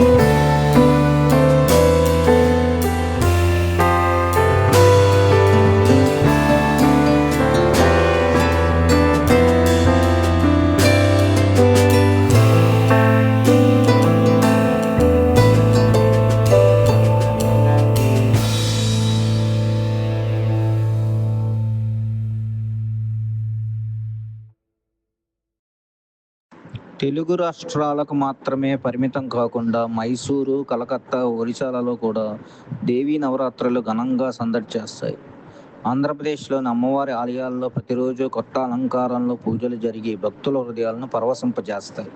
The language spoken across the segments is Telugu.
you. తెలుగు రాష్ట్రాలకు మాత్రమే పరిమితం కాకుండా మైసూరు కలకత్తా ఒరిస్సాలలో కూడా దేవీ నవరాత్రులు ఘనంగా సందడి చేస్తాయి ఆంధ్రప్రదేశ్లోని అమ్మవారి ఆలయాల్లో ప్రతిరోజు కొత్త అలంకారంలో పూజలు జరిగి భక్తుల హృదయాలను పరవశింపజేస్తాయి.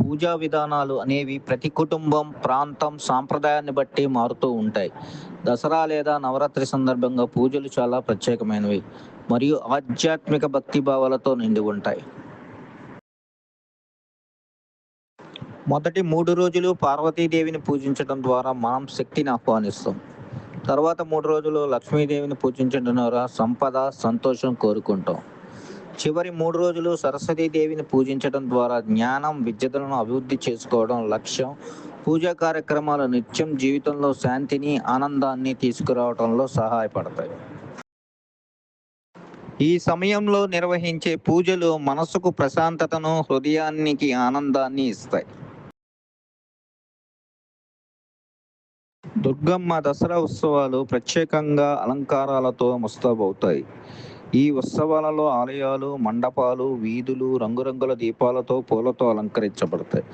పూజా విధానాలు అనేవి ప్రతి కుటుంబం ప్రాంతం సాంప్రదాయాన్ని బట్టి మారుతూ ఉంటాయి. దసరా లేదా నవరాత్రి సందర్భంగా పూజలు చాలా ప్రత్యేకమైనవి మరియు ఆధ్యాత్మిక భక్తి భావాలతో నిండి ఉంటాయి. మొదటి మూడు రోజులు పార్వతీదేవిని పూజించడం ద్వారా మనం శక్తిని ఆహ్వానిస్తాం. తర్వాత మూడు రోజులు లక్ష్మీదేవిని పూజించడం ద్వారా సంపద సంతోషం కోరుకుంటాం. చివరి మూడు రోజులు సరస్వతీదేవిని పూజించడం ద్వారా జ్ఞానం విద్యలను అభివృద్ధి చేసుకోవడం లక్ష్యం. పూజా కార్యక్రమాలు నిత్యం జీవితంలో శాంతిని ఆనందాన్ని తీసుకురావడంలో సహాయపడతాయి. ఈ సమయంలో నిర్వహించే పూజలు మనసుకు ప్రశాంతతను హృదయానికి ఆనందాన్ని ఇస్తాయి. దుర్గమ్మ దసరా ఉత్సవాలు ప్రత్యేకంగా అలంకారాలతో ముస్తాబవుతాయి. ఈ ఉత్సవాలలో ఆలయాలు మండపాలు వీధులు రంగురంగుల దీపాలతో పూలతో అలంకరించబడతాయి.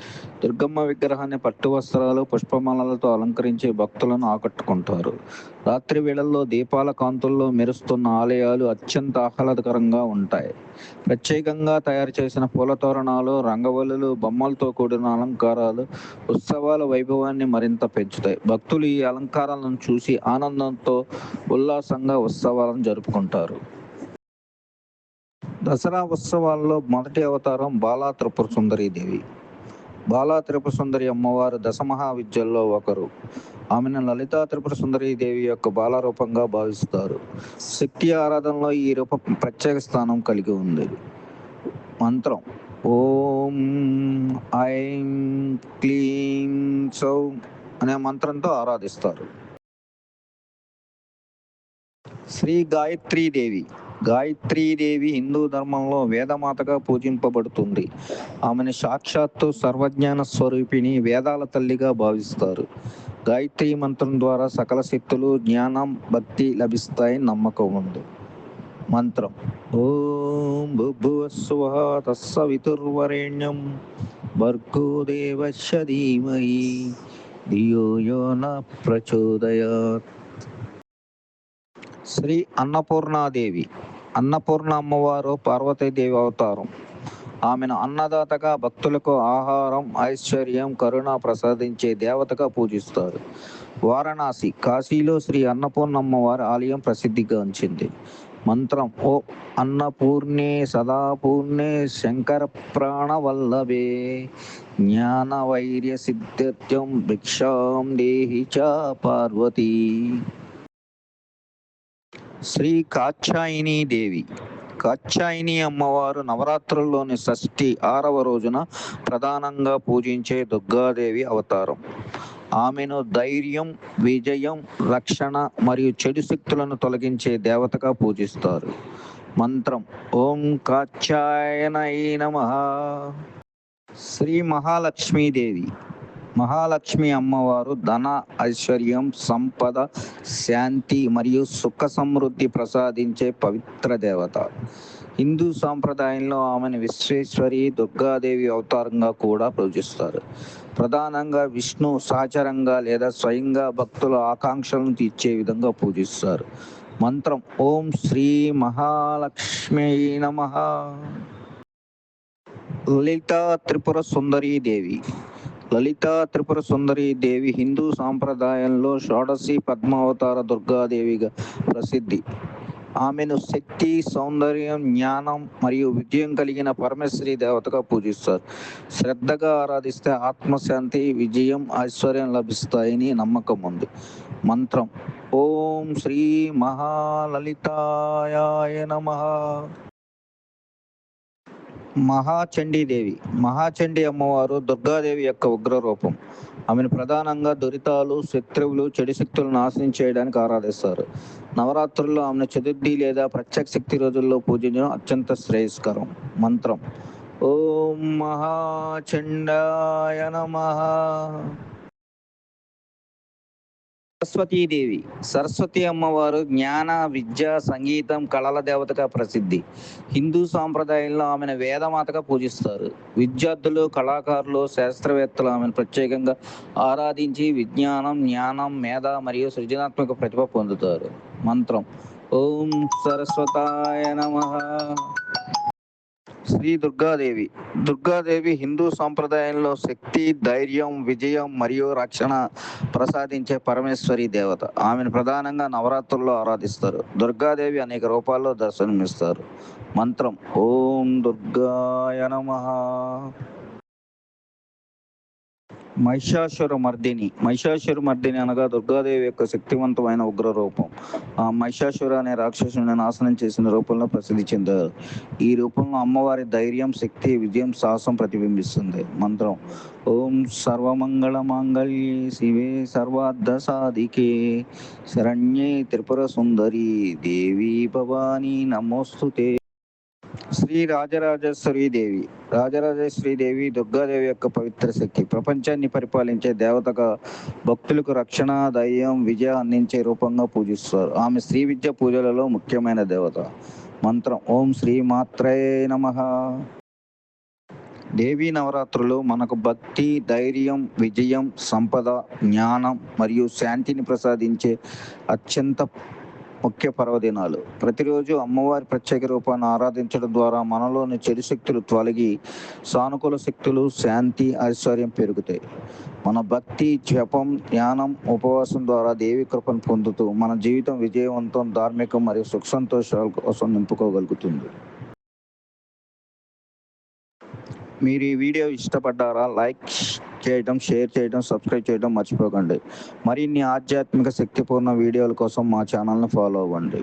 దుర్గమ్మ విగ్రహాన్ని పట్టు వస్త్రాలు పుష్పమాలలతో అలంకరించి భక్తులను ఆకట్టుకుంటారు. రాత్రి వేళల్లో దీపాల కాంతుల్లో మెరుస్తున్న ఆలయాలు అత్యంత ఆహ్లాదకరంగా ఉంటాయి. ప్రత్యేకంగా తయారు చేసిన పూల తోరణాలు రంగవల్లులు బొమ్మలతో కూడిన అలంకారాలు ఉత్సవాల వైభవాన్ని మరింత పెంచుతాయి. భక్తులు ఈ అలంకారాలను చూసి ఆనందంతో ఉల్లాసంగా ఉత్సవాలను జరుపుకుంటారు. దసరా ఉత్సవాల్లో మొదటి అవతారం బాలా త్రిపుర సుందరి దేవి. బాలా త్రిపుర సుందరి అమ్మవారు దశమహా విద్యల్లో ఒకరు. ఆమెను లలితా త్రిపుర సుందరి దేవి యొక్క బాలరూపంగా భావిస్తారు. శక్తి ఆరాధనలో ఈ రూపం ప్రత్యేక స్థానం కలిగి ఉంది. మంత్రం. ఓం ఐం క్లీం సౌం అనే మంత్రంతో ఆరాధిస్తారు. శ్రీ గాయత్రీ దేవి. గాయత్రీదేవి హిందూ ధర్మంలో వేదమాతగా పూజింపబడుతుంది. ఆమెను సాక్షాత్తు సర్వజ్ఞాన స్వరూపిణి వేదాల తల్లిగా భావిస్తారు. గాయత్రి మంత్రం ద్వారా సకల శక్తులు జ్ఞానం భక్తి లభిస్తాయని నమ్మకం ఉంది. మంత్రం. ఓం భుభువస్వ తస్సవితుర్వరేణ్యం భర్గో దేవస్య ధీమహి ధియో యో న ప్రచోదయాత్. శ్రీ అన్నపూర్ణాదేవి. అన్నపూర్ణ అమ్మవారు పార్వతీదేవి అవతారం. ఆమెను అన్నదాతగా భక్తులకు ఆహారం ఐశ్వర్యం కరుణ ప్రసాదించే దేవతగా పూజిస్తారు. వారణాసి కాశీలో శ్రీ అన్నపూర్ణమ్మవారి ఆలయం ప్రసిద్ధిగాంచింది మంత్రం ఓ అన్నపూర్ణే సదాపూర్ణే శంకర ప్రాణవల్లభే జ్ఞాన వైర్య సిద్ధ్యం భిక్షాం దేహి చ పార్వతీ. శ్రీ కాచ్చాయిని దేవి. కాచ్చాయిని అమ్మవారు నవరాత్రుల్లోని షష్ఠి ఆరవ రోజున ప్రధానంగా పూజించే దుర్గాదేవి అవతారం. ఆమెను ధైర్యం విజయం రక్షణ మరియు చెడు శక్తులను తొలగించే దేవతగా పూజిస్తారు. మంత్రం ఓం కాత్యాయనై నమ. శ్రీ మహాలక్ష్మీదేవి. మహాలక్ష్మి అమ్మవారు ధన ఐశ్వర్యం సంపద శాంతి మరియు సుఖ సమృద్ధి ప్రసాదించే పవిత్ర దేవత. హిందూ సాంప్రదాయంలో ఆమెను విశ్వేశ్వరి దుర్గాదేవి అవతారంగా కూడా పూజిస్తారు. ప్రధానంగా విష్ణు సహచరంగా లేదా స్వయంగా భక్తుల ఆకాంక్షలను తీర్చే విధంగా పూజిస్తారు. మంత్రం ఓం శ్రీ మహాలక్ష్మి నమ. లలిత త్రిపుర సుందరీ దేవి. లలిత త్రిపుర సుందరి దేవి హిందూ సాంప్రదాయంలో షోడశి పద్మావతార దుర్గాదేవిగా ప్రసిద్ధి. ఆమెను శక్తి సౌందర్యం జ్ఞానం మరియు విజయం కలిగిన పరమేశ్వరి దేవతగా పూజిస్తారు. శ్రద్ధగా ఆరాధిస్తే ఆత్మశాంతి విజయం ఐశ్వర్యం లభిస్తాయని నమ్మకం ఉంది. మంత్రం ఓం శ్రీ మహాలలితాయ నమ. మహాచండీదేవి. మహాచండీ అమ్మవారు దుర్గాదేవి యొక్క ఉగ్ర రూపం ఆమెను ప్రధానంగా దురితాలు శత్రువులు చెడు శక్తులు నాశనం చేయడానికి ఆరాధిస్తారు. నవరాత్రుల్లో ఆమెను చతుర్థి లేదా ప్రత్యక్ష శక్తి రోజుల్లో పూజించడం అత్యంత శ్రేయస్కరం. మంత్రం. ఓం మహాచండాయ నమః. సరస్వతీదేవి. సరస్వతి అమ్మవారు జ్ఞాన విద్య సంగీతం కళల దేవతగా ప్రసిద్ధి. హిందూ సాంప్రదాయంలో ఆమెను వేదమాతగా పూజిస్తారు. విద్యార్థులు కళాకారులు శాస్త్రవేత్తలు ఆమెను ప్రత్యేకంగా ఆరాధించి విజ్ఞానం జ్ఞానం మేధ మరియు సృజనాత్మక ప్రతిభ పొందుతారు. మంత్రం. ఓం సరస్వతాయ నమః. శ్రీ దుర్గాదేవి. దుర్గాదేవి హిందూ సాంప్రదాయంలో శక్తి ధైర్యం విజయం మరియు రక్షణ ప్రసాదించే పరమేశ్వరి దేవత. ఆమెను ప్రధానంగా నవరాత్రుల్లో ఆరాధిస్తారు. దుర్గాదేవి అనేక రూపాల్లో దర్శనమిస్తారు. మంత్రం ఓం దుర్గాయ నమః. మహిషాసుర మర్దిని మహిషాసుర మర్దిని అనగా దుర్గాదేవి యొక్క శక్తివంతమైన ఉగ్ర రూపం ఆ మహిషాసుర అనే రాక్షసుని నాశనం చేసిన రూపంలో ప్రసిద్ధి చెందారు. ఈ రూపంలో అమ్మవారి ధైర్యం శక్తి విజయం సాహసం ప్రతిబింబిస్తుంది. మంత్రం ఓం సర్వమంగళ మాంగళ్యే శివే సర్వార్థ సాధికే శరణ్యే త్రిపుర సుందరి దేవి భవానీ నమోస్తుతే శ్రీ రాజరాజేశ్వరీదేవి రాజరాజేశ్వరీదేవి దుర్గాదేవి యొక్క పవిత్ర శక్తి. ప్రపంచాన్ని పరిపాలించే దేవతగా భక్తులకు రక్షణ ధైర్యం విజయ అందించే రూపంగా పూజిస్తారు. ఆమె శ్రీ విద్య పూజలలో ముఖ్యమైన దేవత. మంత్రం ఓం శ్రీ మాత్రే నమ. దేవీ నవరాత్రులు మనకు భక్తి ధైర్యం విజయం సంపద జ్ఞానం మరియు శాంతిని ప్రసాదించే అత్యంత ముఖ్య పర్వదినాలు. ప్రతిరోజు అమ్మవారి ప్రత్యేక రూపాన్ని ఆరాధించడం ద్వారా మనలోని చెడు శక్తులు తొలగి సానుకూల శక్తులు శాంతి ఐశ్వర్యం పెరుగుతాయి. మన భక్తి జపం జ్ఞానం ఉపవాసం ద్వారా దేవి కృపను పొందుతూ మన జీవితం విజయవంతం ధార్మికం మరియు సుఖ సంతోషాల కోసం నింపుకోగలుగుతుంది. మీరు ఈ వీడియో ఇష్టపడ్డారా లైక్ చేయడం షేర్ చేయడం సబ్స్క్రైబ్ చేయడం మర్చిపోకండి. మరిన్ని ఆధ్యాత్మిక శక్తిపూర్ణ వీడియోల కోసం మా ఛానల్ని ఫాలో అవ్వండి.